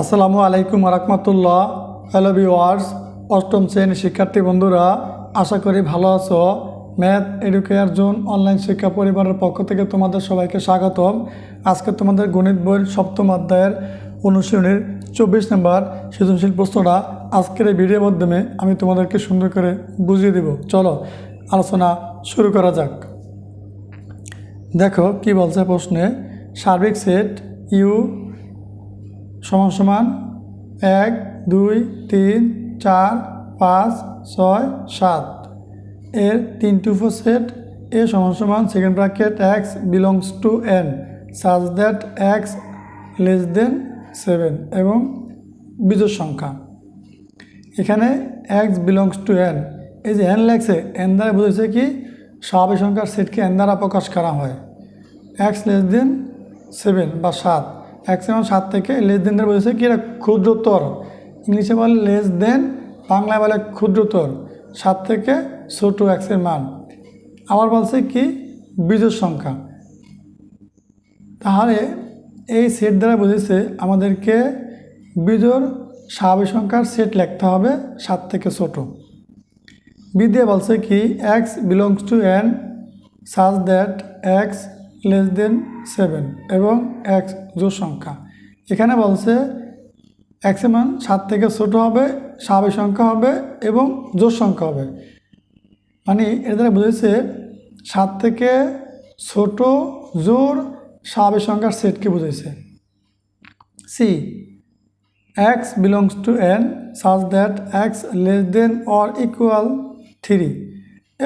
আসসালামু আলাইকুম রহমতুল্লাহ। Hello viewers অষ্টম শ্রেণির শিক্ষার্থী বন্ধুরা, আশা করি ভালো আছো। ম্যাথ এডুকেয়ার জোন অনলাইন শিক্ষা পরিবারের পক্ষ থেকে তোমাদের সবাইকে স্বাগতম। আজকে তোমাদের গণিত বইয়ের সপ্তম অধ্যায়ের অনুশীলনের চব্বিশ নম্বর সৃজনশীল প্রশ্নটা আজকের এই ভিডিওর মাধ্যমে আমি তোমাদেরকে সুন্দর করে বুঝিয়ে দেব। চলো, আলোচনা শুরু করা যাক। দেখো, কি বলছে প্রশ্নে? সার্বিক সেট ইউ সমান সমান এক, দুই, তিন, চার, পাঁচ, ছয়, সাত। এর তিনটি উপসেট এ সমান সমান second bracket x belongs to N. Such that x less than seven এবং বিজোড় সংখ্যা। এখানে এক্স বিলংস টু এন। এই যে এন লেখছে, এন দ্বারা বুঝেছে কি স্বাভাবিক সংখ্যার সেটকে এন দ্বারা প্রকাশ করা হয়। এক্স লেস দেন সেভেন বা সাত। এবং সাত থেকে লেস দেন দ্বারা বুঝেছে কি এটা ক্ষুদ্রতর। ইংলিশে বলে লেস দেন বাংলায় বলে ক্ষুদ্রতর। সাত থেকে ছোট এক্সের মান। আবার বলছে কি? বিজোড় সংখ্যা। তাহলে এই সেট দ্বারা বুঝেছে আমাদেরকে বিজোড় স্বাভাবিক সংখ্যার সেট লিখতে হবে সাত থেকে ছোট। বি দিয়ে বলছে কি x belongs to N such that x less than seven এবং এক্স জোর সংখ্যা। এখানে বলছে এক্সের মান সাত থেকে ছোট হবে, স্বাভাবিক সংখ্যা হবে এবং জোর সংখ্যা হবে। মানে এর দ্বারা বুঝেছে সাত থেকে ছোট জোর স্বাভাবিক সংখ্যার সেটকে বুঝেছে C x belongs to N such that x less than or equal three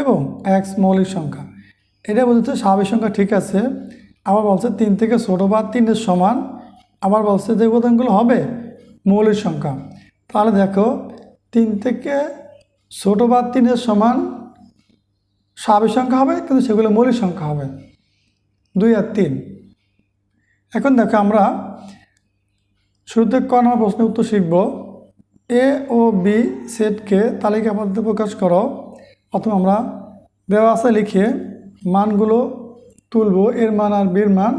এবং এক্স মৌলিক সংখ্যা। এটা বলছে স্বাভাবিক সংখ্যা ঠিক আছে, আবার বলছে তিন থেকে ছোটো বা তিনের সমান, আবার বলছে যে উপাদানগুলো হবে মৌলিক সংখ্যা। তাহলে দেখো, তিন থেকে ছোটো বা তিনের সমান স্বাভাবিক সংখ্যা হবে, কিন্তু সেগুলো মৌলিক সংখ্যা হবে। দুই আর তিন। এখন দেখো আমরা শুরুতে ক নম্বর প্রশ্নের উত্তর শিখব। এ ও বি সেটকে তালিকা পদ্ধতি প্রকাশ করো প্রথমে আমরা দেওয়া আছে লিখে মানগুলো তুলব, এর মান আর বির মান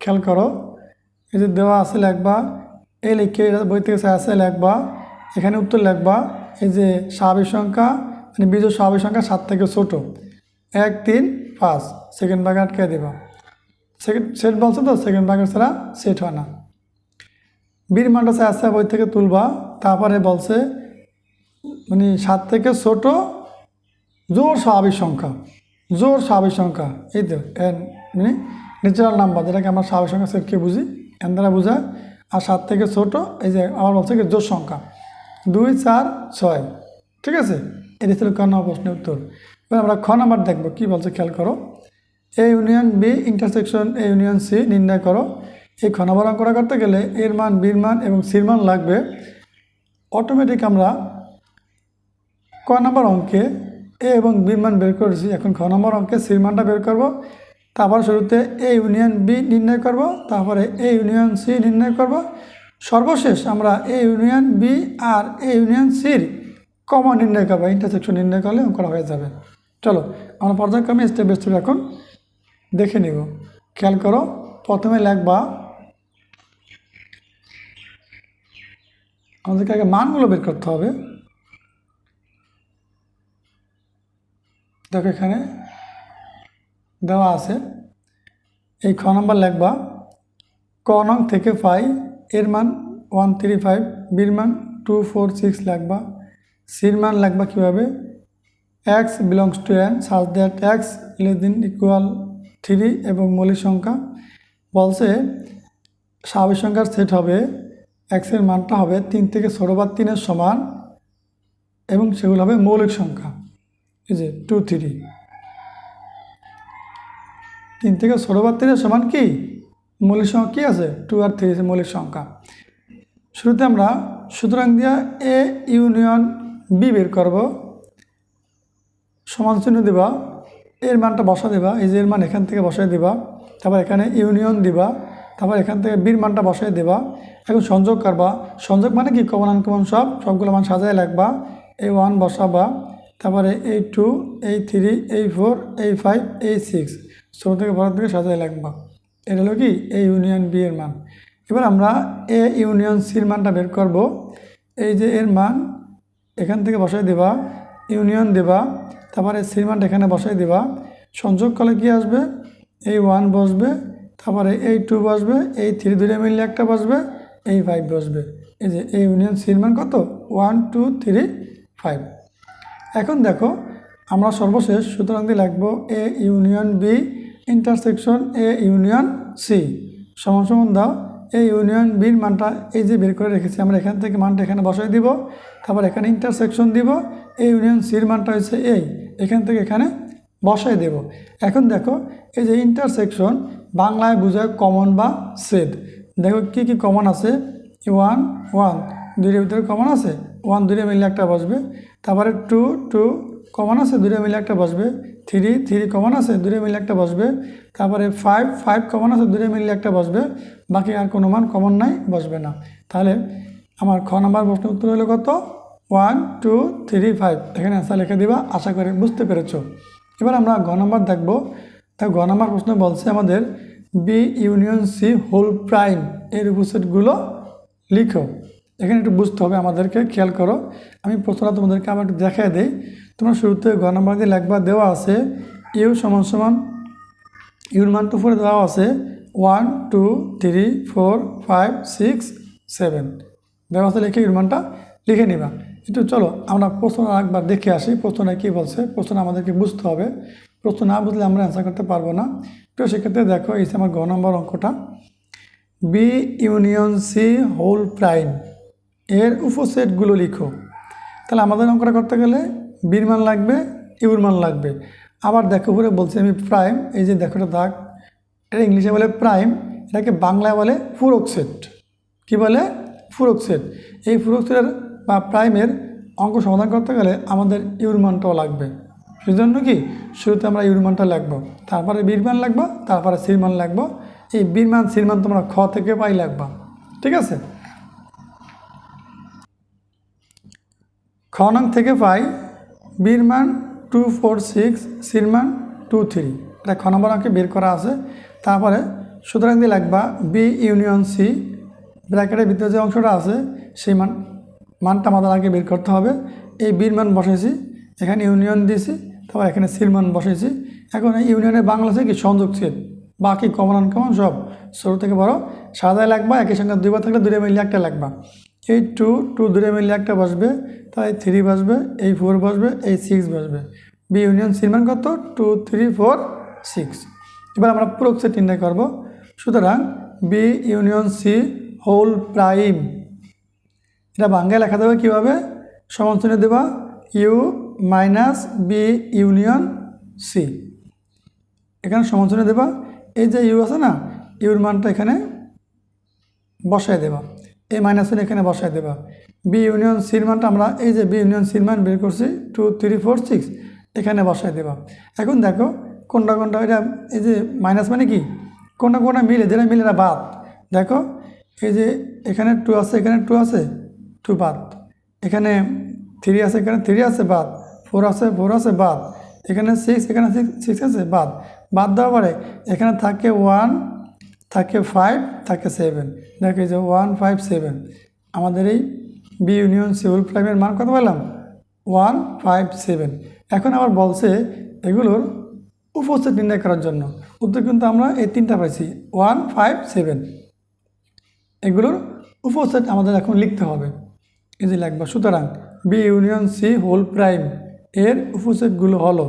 খেয়াল করো। এই যে দেওয়া আছে লেখবা, এ লিখে বই থেকে আছে লেখবা, এখানে উত্তর লেখবা, এই যে স্বাভাবিক সংখ্যা মানে বীজ স্বাভাবিক সংখ্যা সাত থেকে ছোট। এক, তিন, পাঁচ সেকেন্ড ভাগে আটকে দেবা। সেকেন্ড সেট বলছে তো সেকেন্ড ভাগের ছাড়া সেট হয় না। বীর মানটা আছে বই থেকে তুলবা, তারপরে বলছে মানে সাত থেকে ছোট জোর স্বাভাবিক সংখ্যা। জোর স্বাভাবিক সংখ্যা। এই তো, এন মানে ন্যাচারাল নাম্বার যেটাকে আমরা স্বাভাবিক সংখ্যা সেটকে বুঝি। এন দ্বারা বোঝায়, আর সাত থেকে ছোট, এই যে আমার বলছে কি জোর সংখ্যা। দুই, চার, ছয়। ঠিক আছে? এটি ছিল ক নম্বর প্রশ্নের উত্তর। এবার আমরা খ নাম্বার দেখব, কী বলছে খেয়াল করো। A union B intersection A union C নির্ণয় করো। এই খ নম্বর অঙ্কটা করতে গেলে এর মান, বির মান এবং সির মান লাগবে। অটোমেটিক আমরা ক নম্বর অঙ্কে এ এবং বির মান বের করেছি। এখন খ নম্বর অঙ্কে সির মানটা বের করব। তারপর শুরুতে এ ইউনিয়ন বি নির্ণয় করব। তারপরে এ ইউনিয়ন সি নির্ণয় করব। সর্বশেষ আমরা এ ইউনিয়ন বি আর এ ইউনিয়ন সির কমন নির্ণয় করব। ইন্টারসেকশন নির্ণয় করলে অঙ্কটা হয়ে যাবে। চলো, আমরা পর্যায়ক্রমে স্টেপ স্টেপ এখন দেখে নিব। খেয়াল করো, প্রথমে লেখবা আমাদেরকে আগে মানগুলো বের করতে হবে। দেখো এখানে দেওয়া আছে। এই খ নম্বর লেখবা, ক নং থেকে পাই, এর মান ওয়ান থ্রি ফাইভ, বির মান টু ফোর সিক্স লাগবা সির মান লাগবা কীভাবে? X belongs to N, such that x less than equal three এবং মৌলিক সংখ্যা বলছে স্বাভাবিক সংখ্যার সেট হবে এক্সের মানটা হবে তিন থেকে ষোলো বা তিনের সমান এবং সেগুলো হবে মৌলিক সংখ্যা। এই যে টু থ্রি তিন থেকে ষোলো বা তিনের সমান কি? মৌলিক সংখ্যা কী আছে? টু আর থ্রি আছে মৌলিক সংখ্যা। শুরুতে আমরা সুতরাং দিয়া এ ইউনিয়ন বি বের করব। সমান চিহ্ন দেবা। এর মানটা বসা দেবা। এই যে এর মান এখান থেকে বসাই দেবা। তারপর এখানে ইউনিয়ন দিবা। তারপর এখান থেকে বীর মানটা বসাই দেবা। এখন সংযোগ করবা। সংযোগ মানে কি? কমন আনকমন সব। সবগুলো মান সাজায় লাগবা এ ওয়ান বসাবা। তারপরে এই টু এই থ্রি এই ফোর এই ফাইভ এই সিক্স ছোটো থেকে বড় থেকে সাজায় লাগবা। এটা হলো কি? এই ইউনিয়ন বি এর মান। এবার আমরা এ ইউনিয়ন সির মানটা বের করব। এই যে এর মান, এখান থেকে বসাই দেবা ইউনিয়ন দেবা, তারপরে সির মানটা এখানে বসাই দেবা। সংযোগ করলে কি আসবে? এই ওয়ান বসবে, তারপরে এই টু বসবে এই থ্রি দুটো মিললে একটা বসবে এই ফাইভ বসবে। এই যে এই ইউনিয়ন সির মান কত? ওয়ান টু থ্রি ফাইভ এখন দেখো, আমরা সর্বশেষ সুতরাং দিয়ে লিখব A union B intersection A union C সমান সমান দাও এ ইউনিয়ন বির মানটা এই যে বের করে রেখেছি, আমরা এখান থেকে মানটা এখানে বসাই দিব, তারপর এখানে ইন্টারসেকশন দিব এই ইউনিয়ন সির মানটা হচ্ছে এই এখান থেকে এখানে বসাই দেব। এখন দেখো, এই যে ইন্টারসেকশন বাংলায় বোঝায় কমন বা সেদ দেখো কি কি কমন আছে? ওয়ান ওয়ান দুইটার ভিতরে কমন আছে? ওয়ান দূরে মিলে একটা বসবে। তারপরে টু টু কমন আছে দূরে মিলে একটা বসবে। থ্রি থ্রি কমন আছে দূরে মিলে একটা বসবে। তারপরে ফাইভ ফাইভ কমন আছে দূরে মিলে একটা বসবে। বাকি আর কোনো মান কমন নাই, বসবে না। তাহলে আমার খ নাম্বার প্রশ্ন উত্তর হলো কত? One, two, three, five. এখানে অ্যান্সার লিখে দিবা, আশা করি বুঝতে পেরেছ। এবার আমরা গ নম্বর দেখব। তা গ নম্বর প্রশ্ন বলছে আমাদের B union C whole prime এর উপসেটগুলো লিখো। এখানে একটু বুঝতে হবে আমাদেরকে, খেয়াল করো। আমি প্রশ্নটা তোমাদেরকে আবার একটু দেখাই দিই। তোমরা শুরুতে গ নম্বর দিয়ে লেখবা, দেওয়া আছে ইউ সমান সমান ইউর মান টু ফোরে দেওয়া আছে one, two, three, four, five, six, seven. দেওয়া আছে লিখে ইউর মানটা লিখে নিবা। একটু চলো, আমরা প্রশ্ন একবার দেখে আসি, প্রশ্নটা কী বলছে? প্রশ্ন আমাদেরকে বুঝতে হবে। প্রশ্ন না বুঝলে আমরা অ্যান্সার করতে পারব না। তো সেক্ষেত্রে দেখো, এই আমার গ নম্বর অঙ্কটা। B union C whole prime এর উপসেটগুলো লিখো। তাহলে আমাদের অঙ্কটা করতে গেলে বির মান লাগবে ইউর মান লাগবে। আবার দেখো, উপরে বলছি আমি প্রাইম এই যে দেখোটা দাগ, এটা ইংলিশে বলে প্রাইম এটাকে বাংলায় বলে ফুরক সেট কী বলে? ফুরক সেট এই ফুরক সেটের বা প্রাইমের অঙ্ক সমাধান করতে গেলে আমাদের ইউর মানটাও লাগবে। সেজন্য কি? শুরুতে আমরা ইউর মানটা লাগবো তারপরে বীর মান লাগবো তারপরে সির মান লাগবো এই বীর মান তোমরা খ থেকে পাই লাগবা ঠিক আছে? খ নং থেকে পাই বীর মান টু ফোর সিক্স সির মান টু থ্রি। এটা খ নম্বর অঙ্কে বের করা আছে। তারপরে সুতরাং দিয়ে লাগবা বি ইউনিয়ন সি। ব্র্যাকেটের ভিতরে যে অংশটা আছে, সেই মান, মানটা আমাদের আগে বের করতে হবে। এই বীর মান বসেছি এখানে ইউনিয়ন দিয়েছি তারপর এখানে সির মান বসেছি এখন এই ইউনিয়নের বাংলা কি সংযোগ ছিল বাকি কমন আনকমন সব। ছোটো থেকে বড় সাদায় লাগবা, একই সঙ্গে দুইবার থাকলে দূরে মিলিয়ে একটা লাগবা। এই টু টু দূরে মিলিয়ে একটা বসবে, তাই থ্রি বসবে, এই ফোর বসবে, এই সিক্স বসবে। বি ইউনিয়ন সির মান কত? টু থ্রি ফোর সিক্স এবার আমরা প্রোক সেট নির্ণয় করব। সুতরাং B union C whole prime এটা বাংলায় লেখা দেবে কীভাবে? সমান চিহ্ন দেবা। U minus B union C এখানে সমান চিহ্ন দেবা। এই যে ইউ আছে না ইউর মানটা এখানে বসায় দেবা। এই মাইনাস চিহ্ন এখানে বসায় দেবা। বি ইউনিয়ন সির মানটা আমরা এই যে বি ইউনিয়ন সির মান বের করছি টু থ্রি ফোর সিক্স এখানে বসায় দেবা। এখন দেখো, কোনটা কোনটা, এটা এই যে মাইনাস মানে কি? কোনটা কোনটা মিলে, যেটা মিলে এটা বাদ। দেখো, এই যে এখানে টু আছে, এখানে টু আছে টু বাদ। এখানে থ্রি আছে, এখানে থ্রি আছে, বাদ। ফোর আছে ফোর আছে, বাদ। এখানে সিক্স এখানে সিক্স সিক্স আছে, বাদ। বাদ দেওয়া পরে এখানে থাকে ওয়ান থাকে ফাইভ থাকে সেভেন দেখো যে ওয়ান ফাইভ সেভেন আমাদের এই বি ইউনিয়ন সিভিল প্রাইমের মান কত পেলাম? ওয়ান ফাইভ সেভেন এখন আবার বলছে এগুলোর উপস্থিত নির্ণয় করার জন্য। উত্তর কিন্তু আমরা এই তিনটা পাইছি। ওয়ান ফাইভ সেভেন এগুলোর উপসেট আমাদের এখন লিখতে হবে। এই যে লিখবা। সুতরাং B union C whole prime এর উপসেটগুলো হলো।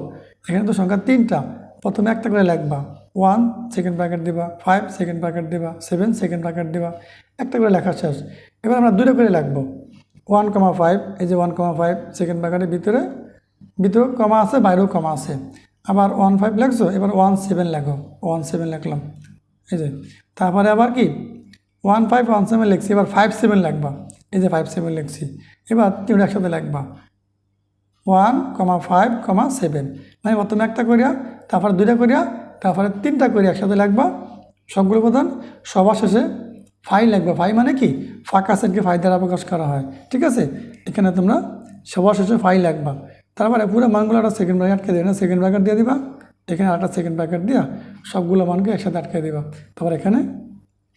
এখানে তো সংখ্যা তিনটা। প্রথমে একটা করে লিখবা। ওয়ান সেকেন্ড ব্র্যাকেট দিবা। ফাইভ সেকেন্ড ব্র্যাকেট দিবা। সেভেন সেকেন্ড ব্র্যাকেট দিবা। একটা করে লেখা শেষ। এবার আমরা দুটো করে লিখব। ওয়ান কমা ফাইভ এই যে ওয়ান কমা ফাইভ সেকেন্ড ব্র্যাকেটের ভিতরে, ভিতরেও কমা আছে, বাইরেও কমা আছে। আবার ওয়ান ফাইভ লেখছো, এবার ওয়ান সেভেন লেখো। ওয়ান সেভেন লেখলাম। এই যে, তারপরে আবার কি? ওয়ান ফাইভ ওয়ান সেভেন লিখছি। এবার ফাইভ সেভেন লিখবা। এই যে ফাইভ সেভেন লিখছি। এবার তিনটা একসাথে লিখবা। One comma five comma seven মানে প্রথমে একটা করিয়া তারপরে দুইটা করিয়া, তারপরে তিনটা করিয়া একসাথে লাগবা। সবগুলো প্রধান সবার শেষে ফাই লিখবা ফাই মানে কি? ফাঁকা সেটকে ফাই দ্বারা প্রকাশ করা হয়। ঠিক আছে? এখানে তোমরা সবার শেষে ফাই লাগবা। তারপরে পুরো মানগুলো একটা সেকেন্ড ব্র্যাকেট আটকে দেবে। না সেকেন্ড ব্র্যাকেট দিয়ে দিবা। এখানে একটা সেকেন্ড ব্র্যাকেট দিয়া সবগুলো মানকে একসাথে আটকে দিবা। তারপর এখানে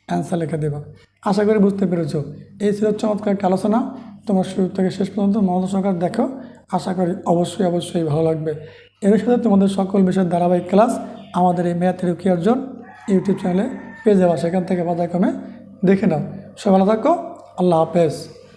অ্যান্সার লিখে দেবা। আশা করি বুঝতে পেরেছ। এই ছিল চমৎকার একটা আলোচনা। তোমার শুরু থেকে শেষ পর্যন্ত মনোযোগ সহকারে দেখো। আশা করি অবশ্যই অবশ্যই ভালো লাগবে। এর সাথে তোমাদের সকল বিষয়ের ধারাবাহিক ক্লাস আমাদের এই ম্যাথ রুকি অর্জন ইউটিউব চ্যানেলে পেয়ে যাওয়া সেখান থেকে বাজার কমে দেখে নাও। সব ভালো থাকো, আল্লাহ হাফেজ।